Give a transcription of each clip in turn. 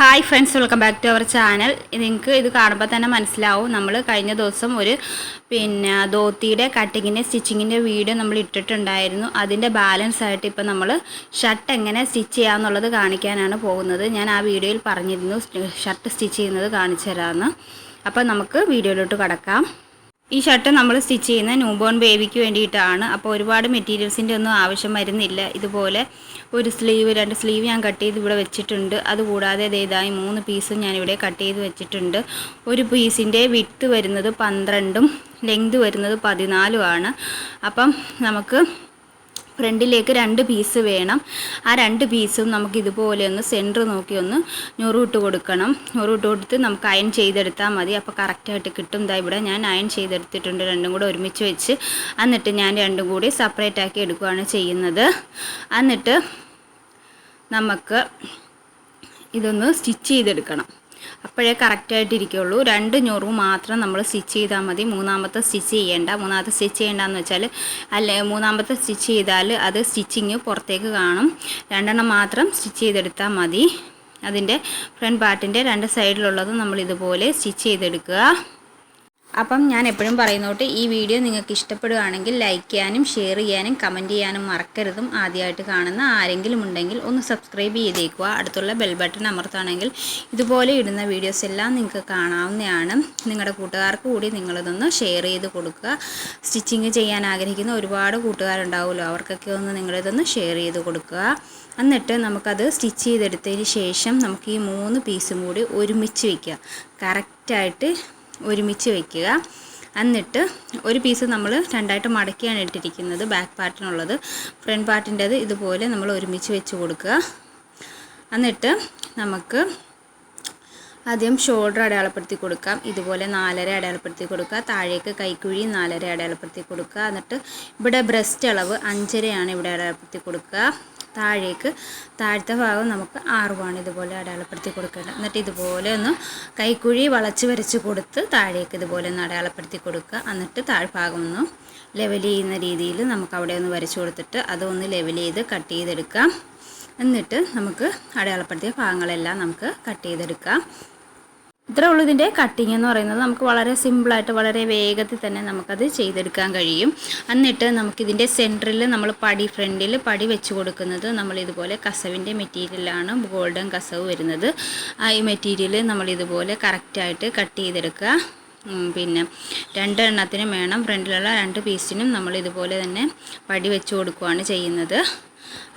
Hi friends welcome back to our channel നിങ്ങൾക്ക് ഇത് കാണുമ്പോൾ തന്നെ മനസ്സിലാവും. നമ്മൾ കഴിഞ്ഞ ദിവസം ഒരു പിന്നെ ധോത്തിയുടെ കട്ടിങ്ങിന്റെ സ്റ്റിച്ചിങ്ങിന്റെ വീഡിയോ നമ്മൾ ഇട്ടിട്ടുണ്ടായിരുന്നു. അതിന്റെ ബാലൻസ് ആയിട്ട് ഇപ്പോൾ നമ്മൾ ഷർട്ട് എങ്ങനെ സ്റ്റിച്ച് ചെയ്യാമെന്നുള്ളത് കാണിക്കാനാണ് പോകുന്നത്. ഞാൻ ആ വീഡിയോയിൽ പറഞ്ഞിരുന്നു ഷർട്ട് സ്റ്റിച്ച് ചെയ്യുന്നത് കാണിച്ചു തരാമെന്ന്. അപ്പോൾ നമുക്ക് വീഡിയോയിലോട്ട് കടക്കാം. ഈ ഷർട്ട് നമ്മൾ സ്റ്റിച്ച് ചെയ്യുന്ന ന്യൂബോൺ ബേബിക്ക് വേണ്ടിയിട്ടാണ്. അപ്പോൾ ഒരുപാട് മെറ്റീരിയൽസിന്റെ ഒന്നും ആവശ്യം വരുന്നില്ല. ഇതുപോലെ ഒരു സ്ലീവ് രണ്ട് സ്ലീവ് ഞാൻ കട്ട് ചെയ്ത് ഇവിടെ വെച്ചിട്ടുണ്ട്. അതുകൂടാതെ ഇതായി മൂന്ന് പീസും ഞാനിവിടെ കട്ട് ചെയ്ത് വെച്ചിട്ടുണ്ട്. ഒരു പീസിന്റെ വിത്ത് വരുന്നത് പന്ത്രണ്ടും ലെങ്ത് വരുന്നത് പതിനാലുമാണ് അപ്പം നമുക്ക് ഫ്രണ്ടിലേക്ക് രണ്ട് പീസ് വേണം. ആ രണ്ട് പീസും നമുക്ക് ഇതുപോലെ ഒന്ന് സെന്റർ നോക്കി ഒന്ന് ഞൊറുവിട്ട് കൊടുക്കണം. ഞൊറുവിട്ട് കൊടുത്ത് നമുക്ക് അയൺ ചെയ്തെടുത്താൽ മതി. അപ്പോൾ കറക്റ്റായിട്ട് കിട്ടും. ഇതാ ഇവിടെ ഞാൻ അയൺ ചെയ്തെടുത്തിട്ടുണ്ട്. രണ്ടും കൂടെ ഒരുമിച്ച് വെച്ച്. എന്നിട്ട് ഞാൻ രണ്ടും കൂടി സെപ്പറേറ്റ് ആക്കി എടുക്കുകയാണ് ചെയ്യുന്നത്. എന്നിട്ട് നമുക്ക് ഇതൊന്ന് സ്റ്റിച്ച് ചെയ്തെടുക്കണം. അപ്പോഴേ കറക്റ്റായിട്ട് ഇരിക്കുള്ളൂ രണ്ട് ഞൊറു മാത്രം നമ്മൾ സ്റ്റിച്ച് ചെയ്താൽ മതി. മൂന്നാമത്തെ സ്റ്റിച്ച് ചെയ്യേണ്ട. മൂന്നാമത്തെ സ്റ്റിച്ച് ചെയ്യേണ്ടതെന്ന് വെച്ചാൽ അല്ലെ മൂന്നാമത്തെ സ്റ്റിച്ച് ചെയ്താൽ അത് സ്റ്റിച്ചിങ് പുറത്തേക്ക് കാണും. രണ്ടെണ്ണം മാത്രം സ്റ്റിച്ച് ചെയ്തെടുത്താൽ മതി. അതിന്റെ ഫ്രണ്ട് പാർട്ടിന്റെ രണ്ട് സൈഡിലുള്ളത് നമ്മൾ ഇതുപോലെ സ്റ്റിച്ച് ചെയ്തെടുക്കുക. അപ്പം ഞാൻ എപ്പോഴും പറയുന്നോട്ട് ഈ വീഡിയോ നിങ്ങൾക്ക് ഇഷ്ടപ്പെടുകയാണെങ്കിൽ ലൈക്ക് ചെയ്യാനും ഷെയർ ചെയ്യാനും കമന്റ് ചെയ്യാനും മറക്കരുതും. ആദ്യമായിട്ട് കാണുന്ന ആരെങ്കിലും ഉണ്ടെങ്കിൽ ഒന്ന് സബ്സ്ക്രൈബ് ചെയ്തേക്കുക. അടുത്തുള്ള ബെൽ ബട്ടൺ അമർത്തുകയാണെങ്കിൽ ഇതുപോലെ ഇടുന്ന വീഡിയോസ് എല്ലാം നിങ്ങൾക്ക് കാണാവുന്നതാണ്. നിങ്ങളുടെ കൂട്ടുകാർക്ക് കൂടി നിങ്ങളിതൊന്ന് ഷെയർ ചെയ്ത് കൊടുക്കുക. സ്റ്റിച്ചിങ് ചെയ്യാൻ ആഗ്രഹിക്കുന്ന ഒരുപാട് കൂട്ടുകാരുണ്ടാവുമല്ലോ. അവർക്കൊക്കെ ഒന്ന് നിങ്ങളിതൊന്ന് ഷെയർ ചെയ്ത് കൊടുക്കുക. എന്നിട്ട് നമുക്കത് സ്റ്റിച്ച് ചെയ്തെടുത്തതിന് ശേഷം നമുക്ക് ഈ മൂന്ന് പീസും കൂടി ഒരുമിച്ച് വയ്ക്കുക കറക്റ്റായിട്ട് ഒരുമിച്ച് വയ്ക്കുക എന്നിട്ട് ഒരു പീസ് നമ്മൾ രണ്ടായിട്ട് മടക്കിയാണ് ഇട്ടിരിക്കുന്നത് ബാക്ക് പാർട്ടിനുള്ളത് ഫ്രണ്ട് പാർട്ടിന്റെത് ഇതുപോലെ നമ്മൾ ഒരുമിച്ച് വെച്ച് കൊടുക്കുക. എന്നിട്ട് നമുക്ക് ആദ്യം ഷോൾഡർ അടയാളപ്പെടുത്തി കൊടുക്കാം. ഇതുപോലെ നാലര അടയാളപ്പെടുത്തി കൊടുക്കുക. താഴേക്ക് കൈക്കുഴി നാലര അടയാളപ്പെടുത്തി കൊടുക്കുക. എന്നിട്ട് ഇവിടെ ബ്രസ്റ്റ് അളവ് അഞ്ചരയാണ് ഇവിടെ അടയാളപ്പെടുത്തി കൊടുക്കുക. താഴേക്ക് താഴത്തെ ഭാഗം നമുക്ക് ആറുമാണ് ഇതുപോലെ അടയാളപ്പെടുത്തി കൊടുക്കേണ്ടത്. എന്നിട്ട് ഇതുപോലെ ഒന്ന് കൈക്കുഴി വളച്ച് വരച്ച് കൊടുത്ത് താഴേക്ക് ഇതുപോലെ ഒന്ന് അടയാളപ്പെടുത്തി കൊടുക്കുക. എന്നിട്ട് താഴ്ഭാഗം ഒന്ന് ലെവൽ ചെയ്യുന്ന രീതിയിൽ നമുക്ക് അവിടെ ഒന്ന് വരച്ച് കൊടുത്തിട്ട് അതൊന്ന് ലെവൽ ചെയ്ത് കട്ട് ചെയ്തെടുക്കാം. എന്നിട്ട് നമുക്ക് അടയാളപ്പെടുത്തിയ ഭാഗങ്ങളെല്ലാം നമുക്ക് കട്ട് ചെയ്തെടുക്കാം. ഇത്രേ ഉള്ളൂ ഇതിന്റെ കട്ടിങ് എന്ന് പറയുന്നത്. നമുക്ക് വളരെ സിമ്പിളായിട്ട് വളരെ വേഗത്തിൽ തന്നെ നമുക്കത് ചെയ്തെടുക്കാൻ കഴിയും. എന്നിട്ട് നമുക്കിതിന്റെ സെന്ററിൽ നമ്മൾ പടി ഫ്രണ്ടിൽ പടി വെച്ച് കൊടുക്കുന്നത് നമ്മൾ ഇതുപോലെ കസവിന്റെ മെറ്റീരിയലാണ് ഗോൾഡൻ കസവ് വരുന്നത്. ആ ഈ മെറ്റീരിയൽ നമ്മൾ ഇതുപോലെ കറക്റ്റായിട്ട് കട്ട് ചെയ്തെടുക്കുക. പിന്നെ രണ്ടെണ്ണത്തിനും വേണം. ഫ്രണ്ടിലുള്ള രണ്ട് പീസിനും നമ്മൾ ഇതുപോലെ തന്നെ പടി വെച്ച് കൊടുക്കുകയാണ് ചെയ്യുന്നത്.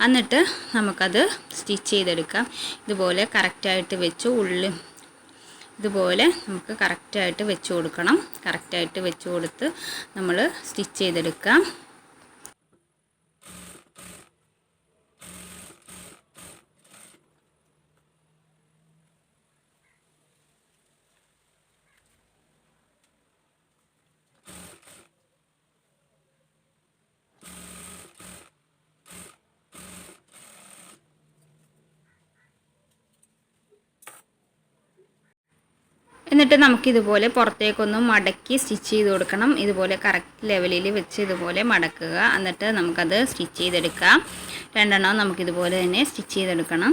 എന്നിട്ട് നമുക്കത് സ്റ്റിച്ച് ചെയ്തെടുക്കാം. ഇതുപോലെ കറക്റ്റായിട്ട് വെച്ച് ഉള്ളിൽ ഇതുപോലെ നമുക്ക് കറക്റ്റായിട്ട് വെച്ച് കൊടുക്കണം. കറക്റ്റായിട്ട് വെച്ച് കൊടുത്ത് നമ്മൾ സ്റ്റിച്ച് ചെയ്തെടുക്കാം. എന്നിട്ട് നമുക്കിതുപോലെ പുറത്തേക്കൊന്ന് മടക്കി സ്റ്റിച്ച് ചെയ്ത് കൊടുക്കണം. ഇതുപോലെ കറക്റ്റ് ലെവലിൽ വെച്ച് ഇതുപോലെ മടക്കുക. എന്നിട്ട് നമുക്കത് സ്റ്റിച്ച് ചെയ്തെടുക്കാം. രണ്ടെണ്ണം നമുക്കിതുപോലെ തന്നെ സ്റ്റിച്ച് ചെയ്തെടുക്കണം.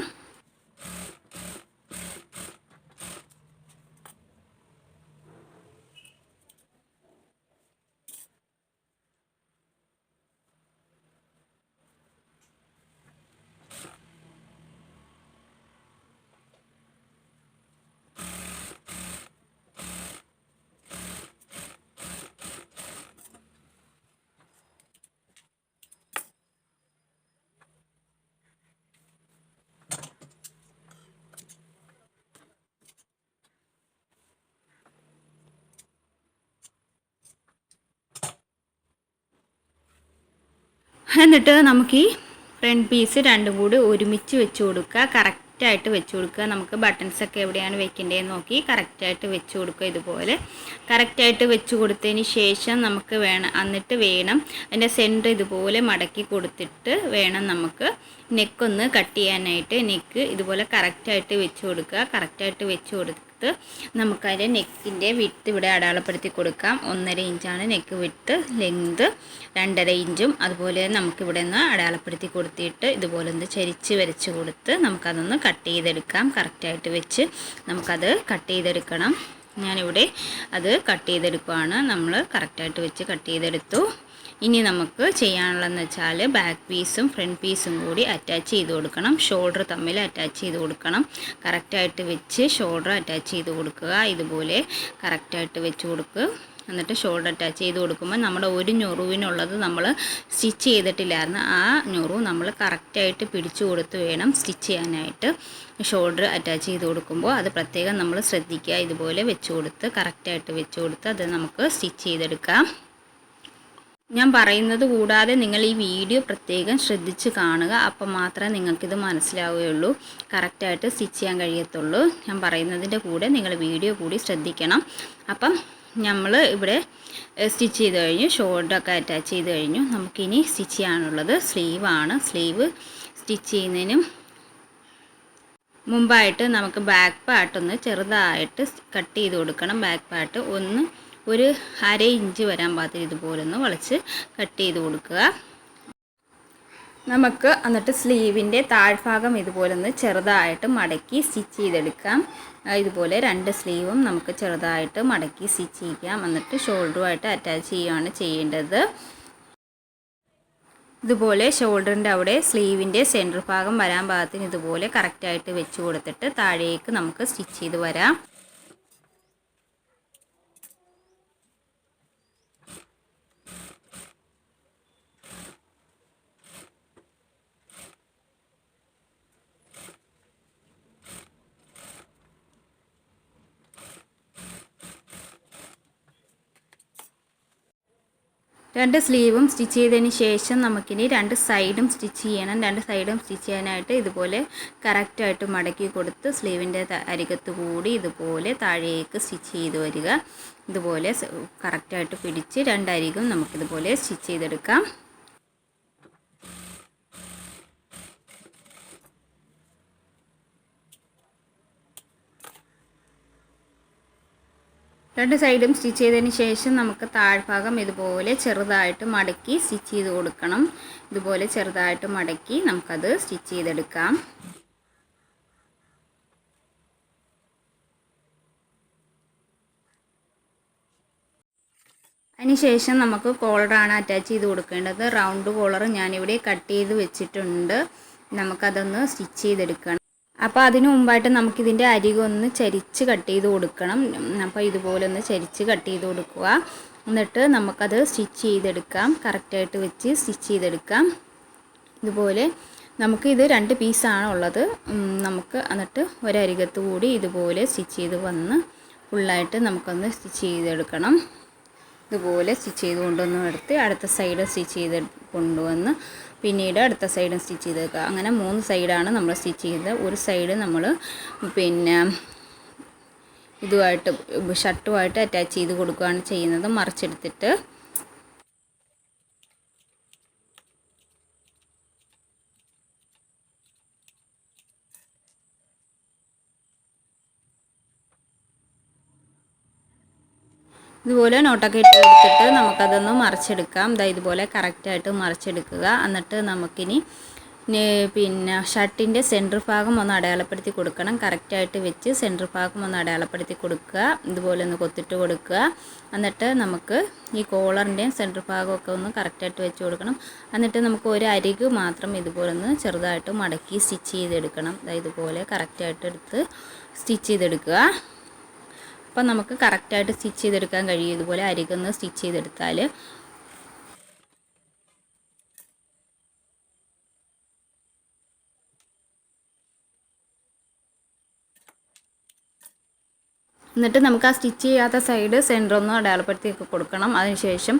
എന്നിട്ട് നമുക്ക് ഈ ഫ്രണ്ട് പീസ് രണ്ടും കൂടി ഒരുമിച്ച് വെച്ച് കൊടുക്കുക. കറക്റ്റായിട്ട് വെച്ച് കൊടുക്കുക. നമുക്ക് ബട്ടൺസ് ഒക്കെ എവിടെയാണ് വെക്കേണ്ടതെന്ന് നോക്കി. കറക്റ്റായിട്ട് വെച്ച് കൊടുക്കുക ഇതുപോലെ. കറക്റ്റായിട്ട് വെച്ച് കൊടുത്തതിന് ശേഷം നമുക്ക് വേണം എന്നിട്ട് വേണം അതിന്റെ സെന്റർ ഇതുപോലെ മടക്കി കൊടുത്തിട്ട് വേണം നമുക്ക് നെക്കൊന്ന് കട്ട് ചെയ്യാനായിട്ട്. നെക്ക് ഇതുപോലെ കറക്റ്റായിട്ട് വെച്ച് കൊടുക്കുക. കറക്റ്റായിട്ട് വെച്ച് കൊടുത്ത് കൊടുത്ത് നമുക്കതിന്റെ നെക്കിന്റെ വിട്ട് ഇവിടെ അടയാളപ്പെടുത്തി കൊടുക്കാം. ഒന്നര ഇഞ്ചാണ് നെക്ക് വിട്ട് ലെങ്ത് രണ്ടര ഇഞ്ചും. അതുപോലെ നമുക്കിവിടെ നിന്ന് അടയാളപ്പെടുത്തി കൊടുത്തിട്ട് ഇതുപോലെ ഒന്ന് ചരിച്ച് വരച്ച് കൊടുത്ത് നമുക്കതൊന്ന് കട്ട് ചെയ്തെടുക്കാം. കറക്റ്റായിട്ട് വെച്ച് നമുക്കത് കട്ട് ചെയ്തെടുക്കണം. ഞാനിവിടെ അത് കട്ട് ചെയ്തെടുക്കുകയാണ് നമ്മൾ കറക്റ്റായിട്ട് വെച്ച് കട്ട് ചെയ്തെടുത്തു. ഇനി നമുക്ക് ചെയ്യാനുള്ളതെന്ന് വെച്ചാൽ ബാക്ക് പീസും ഫ്രണ്ട് പീസും കൂടി അറ്റാച്ച് ചെയ്ത് കൊടുക്കണം. ഷോൾഡർ തമ്മിൽ അറ്റാച്ച് ചെയ്ത് കൊടുക്കണം. കറക്റ്റായിട്ട് വെച്ച് ഷോൾഡർ അറ്റാച്ച് ചെയ്ത് കൊടുക്കുക. ഇതുപോലെ കറക്റ്റായിട്ട് വെച്ച് കൊടുക്കുക. എന്നിട്ട് ഷോൾഡർ അറ്റാച്ച് ചെയ്ത് കൊടുക്കുമ്പോൾ നമ്മുടെ ഒരു ഞൊറുവിനുള്ളത് നമ്മൾ സ്റ്റിച്ച് ചെയ്തിട്ടില്ലായിരുന്നു. ആ ഞൊറു നമ്മൾ കറക്റ്റായിട്ട് പിടിച്ചു കൊടുത്ത് വേണം സ്റ്റിച്ച് ചെയ്യാനായിട്ട്. ഷോൾഡർ അറ്റാച്ച് ചെയ്ത് കൊടുക്കുമ്പോൾ അത് പ്രത്യേകം നമ്മൾ ശ്രദ്ധിക്കുക. ഇതുപോലെ വെച്ച് കൊടുത്ത് കറക്റ്റായിട്ട് വെച്ച് കൊടുത്ത് അത് നമുക്ക് സ്റ്റിച്ച് ചെയ്തെടുക്കാം. ഞാൻ പറയുന്നത് കൂടാതെ നിങ്ങൾ ഈ വീഡിയോ പ്രത്യേകം ശ്രദ്ധിച്ച് കാണുക. അപ്പം മാത്രമേ നിങ്ങൾക്കിത് മനസ്സിലാവുകയുള്ളൂ. കറക്റ്റായിട്ട് സ്റ്റിച്ച് ചെയ്യാൻ കഴിയത്തുള്ളൂ. ഞാൻ പറയുന്നതിന്റെ കൂടെ നിങ്ങൾ വീഡിയോ കൂടി ശ്രദ്ധിക്കണം. അപ്പം നമ്മൾ ഇവിടെ സ്റ്റിച്ച് ചെയ്ത് കഴിഞ്ഞു. ഷോൾഡറൊക്കെ അറ്റാച്ച് ചെയ്ത് കഴിഞ്ഞു. നമുക്കിനി സ്റ്റിച്ച് ചെയ്യാനുള്ളത് സ്ലീവാണ്. സ്ലീവ് സ്റ്റിച്ച് ചെയ്യുന്നതിനും മുമ്പായിട്ട് നമുക്ക് ബാക്ക് പാർട്ടൊന്ന് ചെറുതായിട്ട് കട്ട് ചെയ്ത് കൊടുക്കണം. ബാക്ക് പാർട്ട് ഒന്ന് ഒരു അര ഇഞ്ച് വരാൻ പാകത്തിന് ഇതുപോലൊന്ന് വളച്ച് കട്ട് ചെയ്ത് കൊടുക്കുക. നമുക്ക് എന്നിട്ട് സ്ലീവിന്റെ താഴ്ഭാഗം ഇതുപോലൊന്ന് ചെറുതായിട്ട് മടക്കി സ്റ്റിച്ച് ചെയ്തെടുക്കാം. ഇതുപോലെ രണ്ട് സ്ലീവും നമുക്ക് ചെറുതായിട്ട് മടക്കി സ്റ്റിച്ച് ചെയ്യാം. എന്നിട്ട് ഷോൾഡറുമായിട്ട് അറ്റാച്ച് ചെയ്യുകയാണ് ചെയ്യേണ്ടത്. ഇതുപോലെ ഷോൾഡറിന്റെ അവിടെ സ്ലീവിന്റെ സെന്റർ ഭാഗം വരാൻ പാകത്തിന് ഇതുപോലെ കറക്റ്റായിട്ട് വെച്ച് കൊടുത്തിട്ട് താഴേക്ക് നമുക്ക് സ്റ്റിച്ച് ചെയ്ത് വരാം. രണ്ട് സ്ലീവും സ്റ്റിച്ച് ചെയ്തതിന് ശേഷം നമുക്കിനി രണ്ട് സൈഡും സ്റ്റിച്ച് ചെയ്യണം. രണ്ട് സൈഡും സ്റ്റിച്ച് ചെയ്യാനായിട്ട് ഇതുപോലെ കറക്റ്റായിട്ട് മടക്കി കൊടുത്ത് സ്ലീവിന്റെ അരികത്ത് കൂടി ഇതുപോലെ താഴേക്ക് സ്റ്റിച്ച് ചെയ്ത് വരിക. ഇതുപോലെ കറക്റ്റായിട്ട് പിടിച്ച് രണ്ടരികും നമുക്കിതുപോലെ സ്റ്റിച്ച് ചെയ്തെടുക്കാം. രണ്ട് സൈഡും സ്റ്റിച്ച് ചെയ്തതിന് ശേഷം നമുക്ക് താഴ്ഭാഗം ഇതുപോലെ ചെറുതായിട്ട് മടക്കി സ്റ്റിച്ച് ചെയ്ത് കൊടുക്കണം. ഇതുപോലെ ചെറുതായിട്ട് മടക്കി നമുക്കത് സ്റ്റിച്ച് ചെയ്തെടുക്കാം. അതിനുശേഷം നമുക്ക് കോളറാണ് അറ്റാച്ച് ചെയ്ത് കൊടുക്കേണ്ടത്. റൗണ്ട് കോളർ ഞാനിവിടെ കട്ട് ചെയ്ത് വെച്ചിട്ടുണ്ട്. നമുക്കതൊന്ന് സ്റ്റിച്ച് ചെയ്തെടുക്കണം. അപ്പോൾ അതിനു മുമ്പായിട്ട് നമുക്കിതിന്റെ അരികൊന്ന് ചരിച്ച് കട്ട് ചെയ്ത് കൊടുക്കണം. അപ്പോൾ ഇതുപോലെ ഒന്ന് ചരിച്ച് കട്ട് ചെയ്ത് കൊടുക്കുക. എന്നിട്ട് നമുക്കത് സ്റ്റിച്ച് ചെയ്തെടുക്കാം. കറക്റ്റായിട്ട് വെച്ച് സ്റ്റിച്ച് ചെയ്തെടുക്കാം. ഇതുപോലെ നമുക്ക് ഇത് രണ്ട് പീസാണ് ഉള്ളത്. നമുക്ക് എന്നിട്ട് ഒരരികത്ത് കൂടി ഇതുപോലെ സ്റ്റിച്ച് ചെയ്ത് വന്ന് ഫുള്ളായിട്ട് നമുക്കൊന്ന് സ്റ്റിച്ച് ചെയ്തെടുക്കണം. ഇതുപോലെ സ്റ്റിച്ച് ചെയ്ത് കൊണ്ടുവന്ന് എടുത്ത് അടുത്ത സൈഡ് സ്റ്റിച്ച് ചെയ്ത് കൊണ്ടുവന്ന് പിന്നീട് അടുത്ത സൈഡും സ്റ്റിച്ച് ചെയ്ത് വെക്കുക. അങ്ങനെ മൂന്ന് സൈഡാണ് നമ്മൾ സ്റ്റിച്ച് ചെയ്തത് ഒരു സൈഡ് നമ്മൾ പിന്നെ ഇതുമായിട്ട് ഷർട്ടുമായിട്ട് അറ്റാച്ച് ചെയ്ത് കൊടുക്കുകയാണ് ചെയ്യുന്നത്. മറിച്ചെടുത്തിട്ട് ഇതുപോലെ നോട്ടൊക്കെ ഇട്ട് കൊടുത്തിട്ട് നമുക്കതൊന്ന് മറിച്ചെടുക്കാം. ഇതാ ഇതുപോലെ കറക്റ്റായിട്ട് മറിച്ചെടുക്കുക. എന്നിട്ട് നമുക്കിനി പിന്നെ ഷർട്ടിന്റെ സെന്റർ ഭാഗം ഒന്ന് അടയാളപ്പെടുത്തി കൊടുക്കണം. കറക്റ്റായിട്ട് വെച്ച് സെന്റർ ഭാഗം ഒന്ന് അടയാളപ്പെടുത്തി കൊടുക്കുക. ഇതുപോലെ ഒന്ന് കൊത്തിട്ട് കൊടുക്കുക. എന്നിട്ട് നമുക്ക് ഈ കോളറിന്റെയും സെന്റർ ഭാഗമൊക്കെ ഒന്ന് കറക്റ്റായിട്ട് വെച്ച് കൊടുക്കണം. എന്നിട്ട് നമുക്ക് ഒരു അരിക് മാത്രം ഇതുപോലെ ഒന്ന് ചെറുതായിട്ട് മടക്കി സ്റ്റിച്ച് ചെയ്തെടുക്കണം. ഇതുപോലെ കറക്റ്റായിട്ട് എടുത്ത് സ്റ്റിച്ച് ചെയ്തെടുക്കുക. അപ്പം നമുക്ക് കറക്റ്റായിട്ട് സ്റ്റിച്ച് ചെയ്തെടുക്കാൻ കഴിയും. ഇതുപോലെ അരികൊന്ന് സ്റ്റിച്ച് ചെയ്തെടുത്താൽ. എന്നിട്ട് നമുക്ക് ആ സ്റ്റിച്ച് ചെയ്യാത്ത സൈഡ് സെന്റർ ഒന്ന് അടയാളപ്പെടുത്തിയൊക്കെ കൊടുക്കണം. അതിനുശേഷം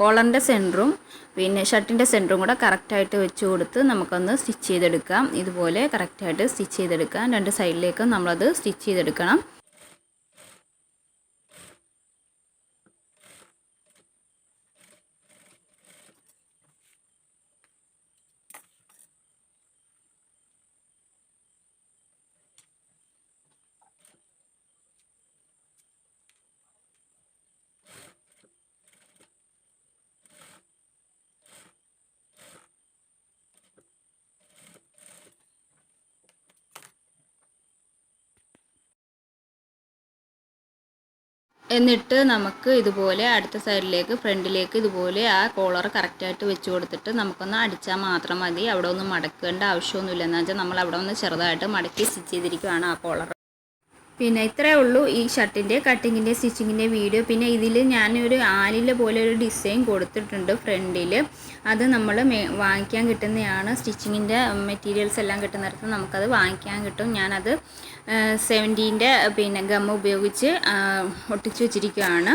കോളറിന്റെ സെന്ററും പിന്നെ ഷർട്ടിന്റെ സെന്ററും കൂടെ കറക്റ്റായിട്ട് വെച്ച് കൊടുത്ത് നമുക്കൊന്ന് സ്റ്റിച്ച് ചെയ്തെടുക്കാം. ഇതുപോലെ കറക്റ്റായിട്ട് സ്റ്റിച്ച് ചെയ്തെടുക്കാം. രണ്ട് സൈഡിലേക്കും നമ്മളത് സ്റ്റിച്ച് ചെയ്തെടുക്കണം. എന്നിട്ട് നമുക്ക് ഇതുപോലെ അടുത്ത സൈഡിലേക്ക് ഫ്രണ്ടിലേക്ക് ഇതുപോലെ ആ കോളർ കറക്റ്റായിട്ട് വെച്ച് കൊടുത്തിട്ട് നമുക്കൊന്ന് അടിച്ചാൽ മാത്രം മതി. അവിടെ ഒന്നും മടക്കേണ്ട ആവശ്യമൊന്നുമില്ല. എന്ന് വെച്ചാൽ നമ്മൾ അവിടെ ഒന്ന് ചെറുതായിട്ട് മടക്കി സ്റ്റിച്ച് ചെയ്തിരിക്കുകയാണ് ആ കോളർ. പിന്നെ ഇത്രയേ ഉള്ളൂ ഈ ഷർട്ടിന്റെ കട്ടിങ്ങിന്റെ സ്റ്റിച്ചിങ്ങിന്റെ വീഡിയോ പിന്നെ ഇതിൽ ഞാനൊരു ആലില പോലെ ഒരു ഡിസൈൻ കൊടുത്തിട്ടുണ്ട് ഫ്രണ്ടിൽ അത് നമ്മൾ വാങ്ങിക്കാൻ കിട്ടുന്നതാണ് സ്റ്റിച്ചിങ്ങിന്റെ മെറ്റീരിയൽസ് എല്ലാം കിട്ടുന്നിടത്ത് നമുക്കത് വാങ്ങിക്കാൻ കിട്ടും. ഞാനത് സെവന്റീന്റെ പിന്നെ ഗം ഉപയോഗിച്ച് ഒട്ടിച്ച് വെച്ചിരിക്കുകയാണ്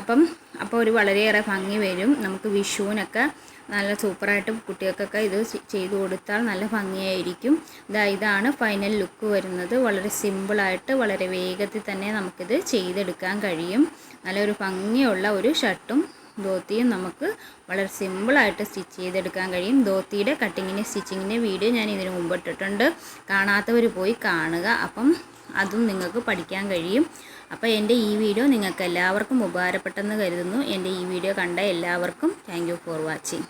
അപ്പം അപ്പോൾ ഒരു വളരെയേറെ ഭംഗി വരും. നമുക്ക് വിഷുവിനൊക്കെ നല്ല സൂപ്പറായിട്ട് കുട്ടികൾക്കൊക്കെ ഇത് ചെയ്തു കൊടുത്താൽ നല്ല ഭംഗിയായിരിക്കും. ഇതാ ഇതാണ് ഫൈനൽ ലുക്ക് വരുന്നത്. വളരെ സിമ്പിളായിട്ട് വളരെ വേഗത്തിൽ തന്നെ നമുക്കിത് ചെയ്തെടുക്കാൻ കഴിയും. നല്ലൊരു ഭംഗിയുള്ള ഒരു ഷർട്ടും ധോത്തിയും നമുക്ക് വളരെ സിമ്പിളായിട്ട് സ്റ്റിച്ച് ചെയ്തെടുക്കാൻ കഴിയും. ധോത്തിയുടെ കട്ടിങ്ങിന്റെ സ്റ്റിച്ചിങ്ങിന്റെ വീഡിയോ ഞാൻ ഇതിനു മുമ്പ് ഇട്ടിട്ടുണ്ട്. കാണാത്തവർ പോയി കാണുക. അപ്പം അതും നിങ്ങൾക്ക് പഠിക്കാൻ കഴിയും. അപ്പോൾ എന്റെ ഈ വീഡിയോ നിങ്ങൾക്ക് എല്ലാവർക്കും ഉപകാരപ്പെട്ടെന്ന് കരുതുന്നു. എന്റെ ഈ വീഡിയോ കണ്ട എല്ലാവർക്കും താങ്ക് ഫോർ വാച്ചിങ്